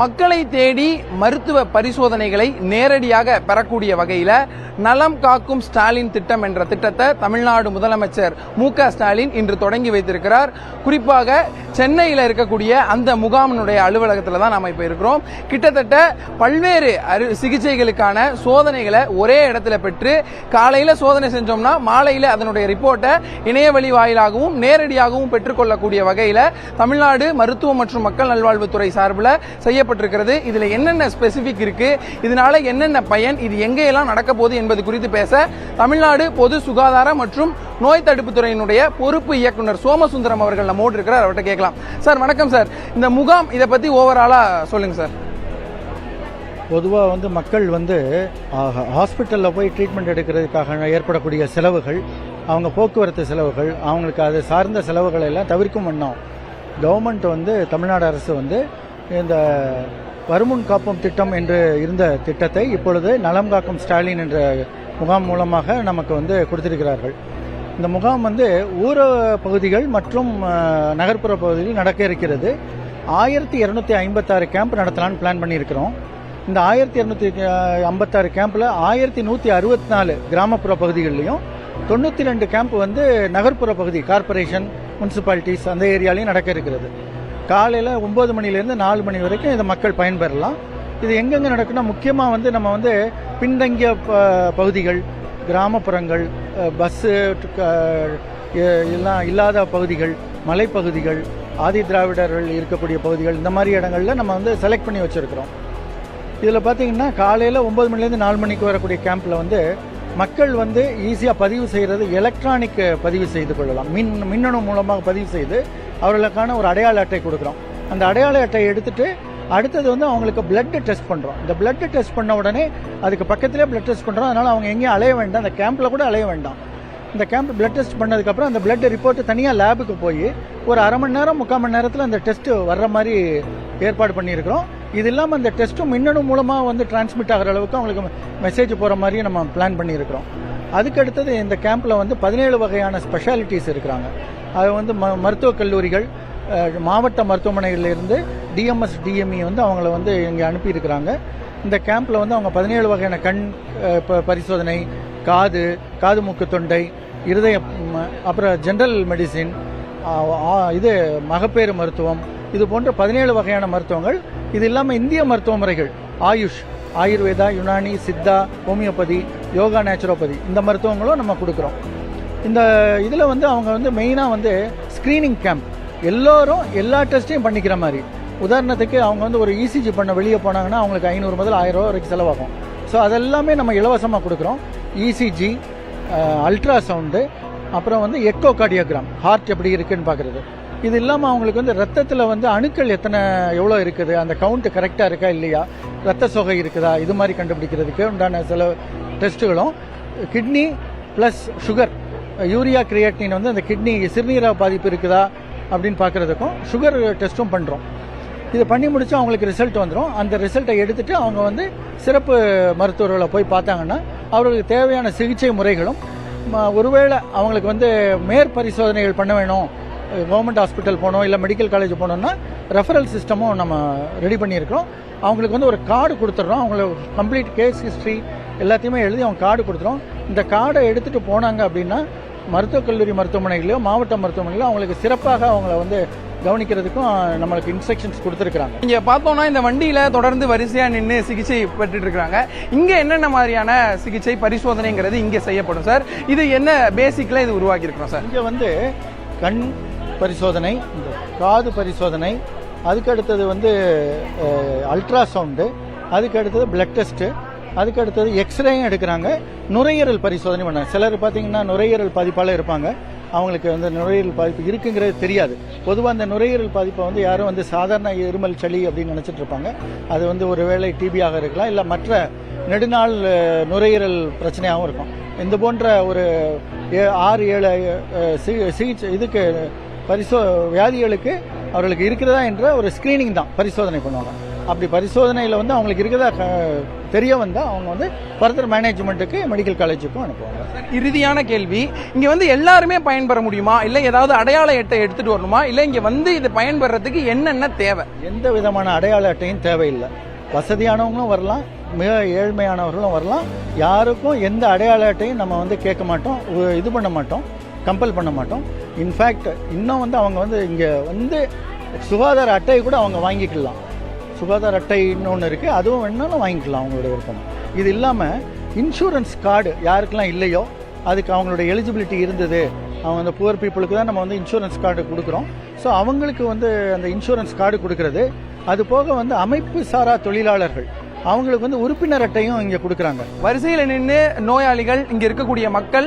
மக்களை தேடி மருத்துவ பரிசோதனைகளை நேரடியாக பெறக்கூடிய வகையில நலம் காக்கும் ஸ்டாலின் திட்டம் என்ற திட்டத்தை தமிழ்நாடு முதலமைச்சர் மு க ஸ்டாலின் இன்று தொடங்கி வைத்திருக்கிறார். குறிப்பாக சென்னையில் இருக்கக்கூடிய அந்த முகாமினுடைய அலுவலகத்தில் தான் நாம் இப்போ இருக்கிறோம். கிட்டத்தட்ட பல்வேறு அரு சிகிச்சைகளுக்கான சோதனைகளை ஒரே இடத்துல பெற்று காலையில் சோதனை செஞ்சோம்னா மாலையில் அதனுடைய ரிப்போர்ட்டை இணையவழி வாயிலாகவும் நேரடியாகவும் பெற்றுக்கொள்ளக்கூடிய வகையில் தமிழ்நாடு மருத்துவ மற்றும் மக்கள் நல்வாழ்வுத்துறை சார்பில் செய்யப்பட்டிருக்கிறது இதுல என்னென்ன ஸ்பெசிபிக் இருக்கு? இதனால என்னென்ன பயன்? இது எங்கேயெல்லாம் நடக்க போகுது என்பது குறித்து பேச தமிழ்நாடு பொது சுகாதார மற்றும் நோய் தடுப்பு துறையினுடைய பொறுப்பு இயக்குனர் சோமசுந்தரம் அவர்கள் நம்மோடு இருக்கிறார். அவர்கிட்ட கேட்கலாம். சார் வணக்கம் சார். இந்த முகாம் இதை பத்தி ஓவராலா சொல்லுங்க சார். பொதுவாக வந்து மக்கள் வந்து ஹாஸ்பிட்டலில் போய் ட்ரீட்மெண்ட் எடுக்கிறதுக்காக ஏற்படக்கூடிய செலவுகள் அவங்க போக்குவரத்து செலவுகள் அவங்களுக்கு அது சார்ந்த செலவுகளை எல்லாம் தவிர்க்கும் வண்ணம் கவர்மெண்ட் வந்து தமிழ்நாடு அரசு வந்து இந்த வருமுன் காப்போம் திட்டம் என்று இருந்த திட்டத்தை இப்பொழுது நலம் காக்கும் ஸ்டாலின் என்ற முகாம் மூலமாக நமக்கு வந்து கொடுத்திருக்கிறார்கள். இந்த முகாம் வந்து ஊர பகுதிகள் மற்றும் நகர்ப்புற பகுதிகளில் நடக்க இருக்கிறது. ஆயிரத்தி இரநூத்தி ஐம்பத்தாறு கேம்ப் நடத்தலாம்னு பிளான் பண்ணியிருக்கிறோம். இந்த ஆயிரத்தி இரநூத்தி ஐம்பத்தாறு கேம்பில் ஆயிரத்தி நூற்றி அறுபத்தி நாலு கிராமப்புற பகுதிகளிலையும் தொண்ணூற்றி ரெண்டு கேம்ப் வந்து நகர்ப்புற பகுதி கார்ப்பரேஷன் முனிசிபாலிட்டிஸ் அந்த ஏரியாலையும் நடக்க இருக்கிறது. காலையில் ஒம்பது மணிலேருந்து நாலு மணி வரைக்கும் இதை மக்கள் பயன்பெறலாம். இது எங்கெங்கே நடக்குன்னா முக்கியமாக வந்து நம்ம வந்து பின்தங்கிய ப- பகுதிகள் கிராமப்புறங்கள் பஸ்ஸு எல்லாம் இல்லாத பகுதிகள் மலைப்பகுதிகள் ஆதி திராவிடர்கள் இருக்கக்கூடிய பகுதிகள் இந்த மாதிரி இடங்கள்ல நம்ம வந்து செலக்ட் பண்ணி வச்சுருக்கிறோம். இதில் பார்த்தீங்கன்னா காலையில் ஒம்பது மணிலேருந்து நாலு மணிக்கு வரக்கூடிய கேம்பில் வந்து மக்கள் வந்து ஈஸியாக பதிவு செய்கிறது எலக்ட்ரானிக் பதிவு செய்து கொள்ளலாம். மின் மின்னணு மூலமாக பதிவு செய்து அவர்களுக்கான ஒரு அடையாள அட்டை கொடுக்குறோம். அந்த அடையாள அட்டை எடுத்துட்டு அடுத்தது வந்து அவங்களுக்கு பிளட் டெஸ்ட் பண்ணுறோம் இந்த பிளட் டெஸ்ட் பண்ண உடனே அதுக்கு பக்கத்திலே பிளட் டெஸ்ட் பண்ணுறோம் அதனால் அவங்க எங்கேயும் அலைய வேண்டாம். அந்த கேம்பில் கூட அலைய வேண்டாம். இந்த கேம்ப் பிளட் டெஸ்ட் பண்ணதுக்கப்புறம் அந்த பிளட் ரிப்போர்ட் தனியாக லேபுக்கு போய் ஒரு அரை மணி நேரம் முக்கால் மணி நேரத்தில் அந்த டெஸ்ட் வர்ற மாதிரி ஏற்பாடு பண்ணியிருக்கிறோம். இது இல்லாமல் அந்த டெஸ்ட்டும் மின்னணு மூலமாக வந்து டிரான்ஸ்மிட் ஆகிற அளவுக்கு அவங்களுக்கு மெசேஜ் போகிற மாதிரியும் நம்ம பிளான் பண்ணியிருக்கிறோம். அதுக்கு அடுத்தது இந்த கேம்பில் வந்து பதினேழு வகையான ஸ்பெஷாலிட்டிஸ் இருக்கிறாங்க. அது வந்து ம மருத்துவக் கல்லூரிகள் மாவட்ட மருத்துவமனைகளிலிருந்து டிஎம்எஸ் டிஎம்இ வந்து அவங்கள வந்து இங்கே அனுப்பியிருக்கிறாங்க. இந்த கேம்பில் வந்து அவங்க பதினேழு வகையான கண் ப- பரிசோதனை காது காது மூக்கு தொண்டை இருதயம் அப்புறம் ஜென்ரல் மெடிசின் இது மகப்பேறு மருத்துவம் இது போன்ற பதினேழு வகையான மருத்துவங்கள் இது இல்லாமல் இந்திய மருத்துவ முறைகள் ஆயுஷ் ஆயுர்வேதா யுனானி சித்தா ஹோமியோபதி யோகா நேச்சுரோபதி இந்த மருத்துவங்களும் நம்ம கொடுக்குறோம். இந்த இதில் வந்து அவங்க வந்து மெயினாக வந்து ஸ்க்ரீனிங் கேம்ப் எல்லோரும் எல்லா டெஸ்ட்டையும் பண்ணிக்கிற மாதிரி. உதாரணத்துக்கு அவங்க வந்து ஒரு இசிஜி பண்ண வெளியே போனாங்கன்னா அவங்களுக்கு ஐநூறு முதல் ஆயிரம் ரூபா வரைக்கும் செலவாகும். ஸோ அதெல்லாமே நம்ம இலவசமாக கொடுக்குறோம். இசிஜி அல்ட்ரா சவுண்டு அப்புறம் வந்து எக்கோ கார்டியோகிராம் ஹார்ட் எப்படி இருக்குன்னு பார்க்குறது. இது இல்லாமல் அவங்களுக்கு வந்து ரத்தத்தில் வந்து அணுக்கள் எத்தனை எவ்வளோ இருக்குது? அந்த கவுண்ட்டு கரெக்டாக இருக்கா இல்லையா? ரத்த சோகை இருக்குதா? இது மாதிரி கண்டுபிடிக்கிறதுக்கு உண்டான சில டெஸ்ட்டுகளும். Kidney plus sugar urea creatinine வந்து அந்த கிட்னி சிறுநீரக பாதிப்பு இருக்குதா அப்படின்னு பார்க்குறதுக்கும் சுகர் டெஸ்ட்டும் பண்ணுறோம் இதை பண்ணி முடிச்சு அவங்களுக்கு ரிசல்ட் வந்துடும் அந்த ரிசல்ட்டை எடுத்துட்டு அவங்க வந்து சிறப்பு மருத்துவர்களை போய் பார்த்தாங்கன்னா அவர்களுக்கு தேவையான சிகிச்சை முறைகளும் ஒருவேளை அவங்களுக்கு வந்து மேற்பரிசோதனைகள் பண்ண வேணும் கவர்மெண்ட் ஹாஸ்பிட்டல் போகணும் இல்லை மெடிக்கல் காலேஜ் போகணுன்னா ரெஃபரல் சிஸ்டமும் நம்ம ரெடி பண்ணியிருக்கிறோம். அவங்களுக்கு வந்து ஒரு கார்டு கொடுத்துட்றோம். அவங்களுக்கு கம்ப்ளீட் கேஸ் ஹிஸ்ட்ரி எல்லாத்தையுமே எழுதி அவங்க கார்டு கொடுத்துறோம் இந்த கார்டை எடுத்துகிட்டு போனாங்க அப்படின்னா மருத்துவக் கல்லூரி மருத்துவமனைகளையோ மாவட்ட மருத்துவமனைகளோ அவங்களுக்கு சிறப்பாக அவங்கள வந்து கவனிக்கிறதுக்கும் நம்மளுக்கு இன்ஸ்ட்ரக்ஷன்ஸ் கொடுத்துருக்குறாங்க. இங்க பார்த்தோம்னா இந்த வண்டியில தொடர்ந்து வரிசையா நின்று சிகிச்சை பெற்றுட்டு இருக்காங்க இங்க என்னென்ன மாதிரியான சிகிச்சை பரிசோதனைங்கிறது இங்க செய்யப்படும் சார்? இது என்ன பேசிக்ல இது உருவாக்கி இருக்கிறோம் சார்? இங்கே வந்து கண் பரிசோதனை இந்த காது பரிசோதனை அதுக்கு அடுத்தது வந்து அல்ட்ராசவுண்டு அதுக்கு அடுத்தது பிளட் டெஸ்ட்டு அதுக்கு அடுத்தது எக்ஸ்ரேயும் எடுக்கிறாங்க. நுரையீரல் பரிசோதனை பண்ணாங்க. சிலர் பார்த்தீங்கன்னா நுரையீரல் பாதிப்பால் இருப்பாங்க. அவங்களுக்கு வந்து நுரையீரல் பாதிப்பு இருக்குங்கிறது தெரியாது. பொதுவாக அந்த நுரையீரல் பாதிப்பை வந்து யாரும் வந்து சாதாரண இருமல் சளி அப்படின்னு நினச்சிட்டு இருப்பாங்க. அது வந்து ஒரு வேளை டிபியாக இருக்கலாம் இல்லை மற்ற நெடுநாள் நுரையீரல் பிரச்சனையாகவும் இருக்கும். இந்த போன்ற ஒரு ஏ- ஆறு ஏழு சிகிச்சை இதுக்கு பரிசோ வியாதிகளுக்கு அவர்களுக்கு இருக்கிறதா என்ற ஒரு ஸ்கிரீனிங் தான் பரிசோதனை பண்ணுவாங்க. அப்படி பரிசோதனையில் வந்து அவங்களுக்கு இருக்கிறதா தெரிய வந்தால் அவங்க வந்து ஃபர்தர் மேனேஜ்மெண்ட்டுக்கு மெடிக்கல் காலேஜுக்கும் அனுப்புவாங்க. இறுதியான கேள்வி இங்க வந்து எல்லாருமே பயன்பெற முடியுமா? இல்ல ஏதாவது அடையாள அட்டை எடுத்துட்டு வரணுமா? இல்ல இங்க வந்து இது பயன்பெறதுக்கு என்னென்ன தேவை? எந்த விதமான அடையாள அட்டையும் தேவையில்லை. வசதியானவங்களும் வரலாம் மிக ஏழ்மையானவர்களும் வரலாம். யாருக்கும் எந்த அடையாள அட்டையும் நம்ம வந்து கேட்க மாட்டோம் இது பண்ண மாட்டோம். கம்பல் பண்ண மாட்டோம். இன்ஃபேக்ட் இன்னும் வந்து அவங்க வந்து இங்கே வந்து சுகாதார அட்டையை கூட அவங்க வாங்கிக்கலாம். சுகாதார அட்டை இன்னொன்று இருக்குது அதுவும் வேணாலும் வாங்கிக்கலாம் அவங்களோட விருப்பம். இது இல்லாமல் இன்சூரன்ஸ் கார்டு யாருக்கெல்லாம் இல்லையோ அதுக்கு அவங்களோட எலிஜிபிலிட்டி இருந்தது. அவங்க அந்த புவர் பீப்புளுக்கு தான் நம்ம வந்து இன்சூரன்ஸ் கார்டு கொடுக்குறோம். ஸோ அவங்களுக்கு வந்து அந்த இன்சூரன்ஸ் கார்டு கொடுக்கறது. அது போக வந்து அமைப்பு சாரா தொழிலாளர்கள். அவங்களுக்கு வந்து உறுப்பினர் அட்டையும் இங்கே கொடுக்குறாங்க. வரிசையில் நின்று நோயாளிகள் இங்க இருக்கக்கூடிய மக்கள்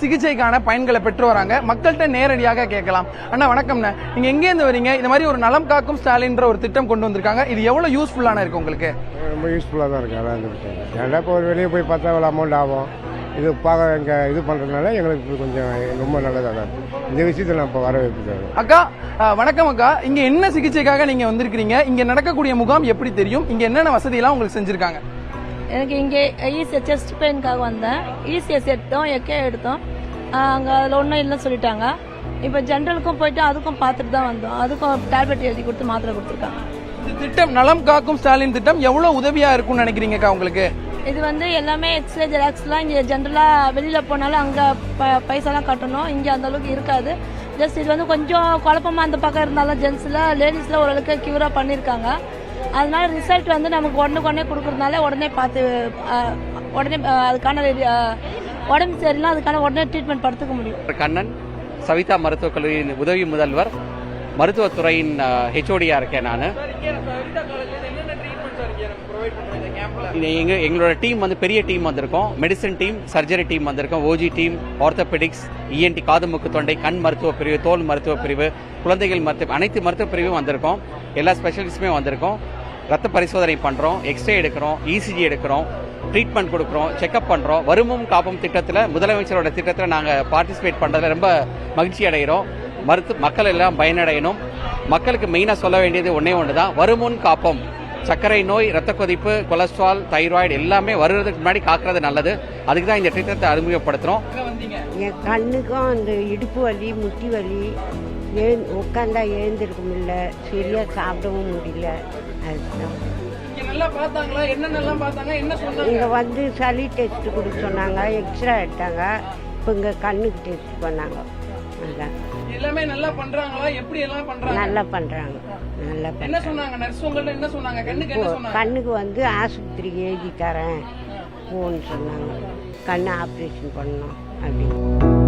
சிகிச்சைக்கான பயன்களை பெற்று வராங்க. மக்கள்கிட்ட நேரடியாக கேட்கலாம். அண்ணா வணக்கம்ண்ணா. நீங்க எங்கேருந்து வரீங்க? இந்த மாதிரி ஒரு நலம் காக்கும் ஸ்டாலின்ற ஒரு திட்டம் கொண்டு வந்திருக்காங்க. இது எவ்வளவு யூஸ்ஃபுல்லான இருக்கு உங்களுக்கு? ரொம்ப யூஸ்ஃபுல்லாக தான் இருக்குது இப்போ ஒரு வெளியே போய் பார்த்தா எவ்வளோ அமௌண்ட் ஆகும்? இது பார்க்க இங்கே இது பண்ணுறதுனால எங்களுக்கு கொஞ்சம் ரொம்ப நல்லதாக தான் இருக்குது இந்த விஷயத்தில் நான் இப்போ வரவேற்கிறேன். அக்கா அஹ், வணக்கம் அக்கா. இங்க என்ன சிகிச்சைக்காக நீங்க வந்திருக்கீங்க இங்க நடக்கக்கூடிய முகாம் எப்படி தெரியும்? இங்க என்னென்ன வசதி எல்லாம் உங்களுக்கு செஞ்சிருக்காங்க? எனக்கு இங்கே ஈஸியாக செஸ்ட் பெயினுக்காக வந்தேன். ஈஸிஎஸ் எடுத்தோம் எக்கே எடுத்தோம். அங்கே அதில் ஒன்றும் இல்லைன்னு சொல்லிட்டாங்க. இப்போ ஜென்ரலுக்கும் போயிட்டு அதுக்கும் பார்த்துட்டு தான் வந்தோம். அதுக்கும் டேப்லெட் எழுதி கொடுத்து மாத்திரை கொடுத்துருக்காங்க. இந்த திட்டம் நலம் காக்கும் ஸ்டாலின் திட்டம் எவ்வளவு உதவியா இருக்கும்னு நினைக்கிறீங்கக்கா உங்களுக்கு? இது வந்து எல்லாமே எக்ஸ்ரே ஜெராக்ஸ்லாம் இங்கே ஜென்ரலாக வெளியில் போனாலும் அங்கே ப பைசாலாம் கட்டணும். இங்கே அந்தளவுக்கு இருக்காது. ஜஸ்ட் இது வந்து கொஞ்சம் குழப்பமாக அந்த பக்கம் இருந்தாலும் ஜென்ஸில் லேடிஸில் ஓரளவுக்கு க்யூராக பண்ணியிருக்காங்க அதனால ரிசல்ட் வந்து நமக்கு உடனுக்கு உடனே கொடுக்குறதுனால உடனே பார்த்து உடனே அதுக்கான உடம்பு சரியில்லை அதுக்கான உடனே ட்ரீட்மெண்ட் படுத்துக்க முடியும். கண்ணன் சவிதா மருத்துவக் கல்லூரியின் உதவி முதல்வர் மருத்துவத்துறையின் ஹெச்ஓடியாக இருக்கேன் நான். எங்கள் எங்களோட டீம் வந்து பெரிய டீம் வந்திருக்கோம். மெடிசன் டீம் சர்ஜரி டீம் வந்திருக்கோம். ஓஜி டீம் ஆர்த்தோபெடிக்ஸ் இஎன்டி காது மூக்கு தொண்டை கண் மருத்துவ பிரிவு தோல் மருத்துவ பிரிவு குழந்தைகள் மருத்துவ அனைத்து மருத்துவ பிரிவும் வந்திருக்கோம். எல்லா ஸ்பெஷலிஸ்ட்டுமே வந்திருக்கோம். ரத்த பரிசோதனை பண்றோம் எக்ஸ்ரே எடுக்கிறோம் இசிஜி எடுக்கிறோம் ட்ரீட்மெண்ட் கொடுக்குறோம் செக்அப் பண்றோம். வருமும் காப்பும் திட்டத்தில் முதலமைச்சரோட திட்டத்தில் நாங்கள் பார்ட்டிசிபேட் பண்றதுல ரொம்ப மகிழ்ச்சி அடைகிறோம். மருத்து மக்கள் எல்லாம் பயனடையணும். மக்களுக்கு மெயினாக சொல்ல வேண்டியது ஒன்றே ஒன்று தான் வருமுன் காப்போம். சர்க்கரை நோய் ரத்த கொதிப்பு கொலஸ்ட்ரால் தைராய்டு எல்லாமே வருவதற்கு முன்னாடி காக்கிறது நல்லது. அதுக்கு தான் இந்த திட்டத்தை அறிமுகப்படுத்துறோம். என் கண்ணுக்கும் அந்த இடுப்பு வலி முட்டி வலி ஏன் உட்காந்தா எழுந்திருக்க முடியல சரியாக சாப்பிடவும் முடியல. அதுதான். இங்க நல்லா பார்த்தாங்களா? என்னென்னலாம் பார்த்தாங்க? என்ன சொன்னாங்க? இங்கே வந்து சளி டெஸ்ட் கொடுக்க சொன்னாங்க எக்ஸ்ரே எடுத்தாங்க. இப்போ இங்கே கண்ணுக்கு டெஸ்ட் பண்ணாங்க. எல்லாமே நல்லா பண்றாங்களா? எப்படி எல்லாம் பண்றாங்க? நல்லா பண்ணுறாங்க நல்லா என்ன சொன்னாங்க? நர்ஸ் உங்கள்ட்ட என்ன சொன்னாங்க? கண்ணுக்கு என்ன சொன்னாங்க? கண்ணுக்கு வந்து ஆஸ்பத்திரிக்கு எழுதி தரேன். போன்னு சொன்னாங்க. கண்ணு ஆப்ரேஷன் பண்ணணும் அப்படின்னு.